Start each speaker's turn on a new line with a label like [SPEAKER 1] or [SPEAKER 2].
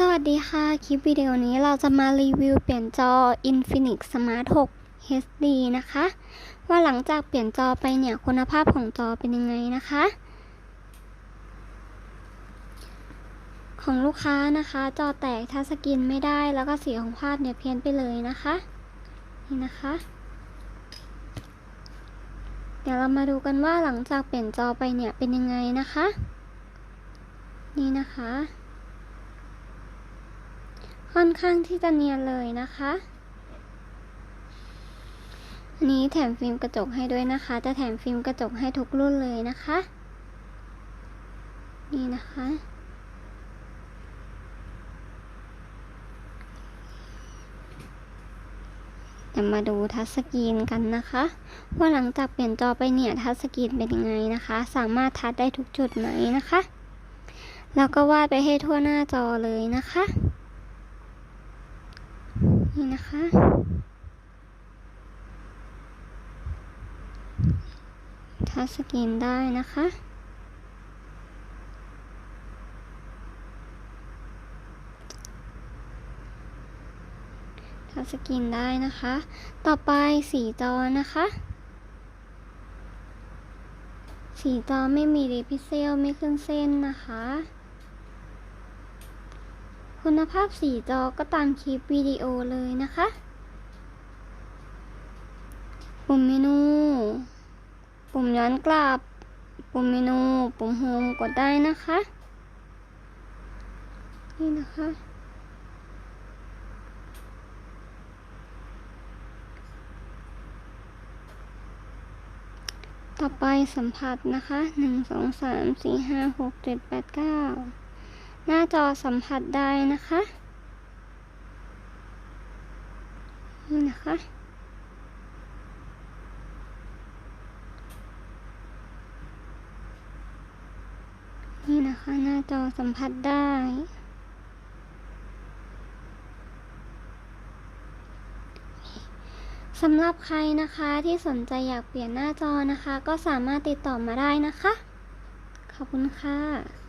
[SPEAKER 1] สวัสดีค่ะ คลิปวิดีโอนี้เราจะมารีวิวเปลี่ยนจอ Infinix Smart 6 HD นะคะ ว่าหลังจากเปลี่ยนจอไปเนี่ยคุณภาพของจอเป็นยังไงนะคะ ของลูกค้านะคะ จอแตกทัชสกรีนไม่ได้แล้วก็สีของภาพเนี่ยเพี้ยนไปเลยนะคะ นี่นะคะ เดี๋ยวเรามาดูกันว่าหลังจากเปลี่ยนจอไปเนี่ยเป็นยังไงนะคะ นี่นะคะ ค่อนข้างที่จะเนียนเลยนะคะนนี้แถมฟิล์มกระจกให้ด้วยนะคะ จะแถมฟิล์มกระจกให้ทุกรุ่นเลยนะคะ นี่นะคะ เดี๋ยวมาดูทัชสกรีนกันนะคะ ว่าหลังจากเปลี่ยนจอไปเนี่ยทัชสกรีนเป็นยังไงนะคะ สามารถทัชได้ทุกจุดไหมนะคะ แล้วก็วาดไปให้ทั่วหน้าจอเลยนะคะ นี่นะคะ ทัชสกรีนได้นะคะทัชสกรีนได้นะคะ ต่อไปสีจอนะคะ สีจอไม่มีรีพิเซลไม่ขึ้นเส้นนะคะ คุณภาพสีจอก็ตามคลิปวิดีโอเลยนะคะ ปุ่มเมนู ปุ่มย้อนกลับ ปุ่มเมนู ปุ่มโฮมกดได้นะคะ นี่นะคะต่อไปสัมผัสนะคะหนึ่งสองสามสี่ห้าหกเจ็ดแปดเก้า หน้าจอสัมผัสได้นะคะ นี่นะคะ นี่นะคะหน้าจอสัมผัสได้สำหรับใครนะคะที่สนใจอยากเปลี่ยนหน้าจอนะคะ ก็สามารถติดต่อมาได้นะคะ ขอบคุณค่ะ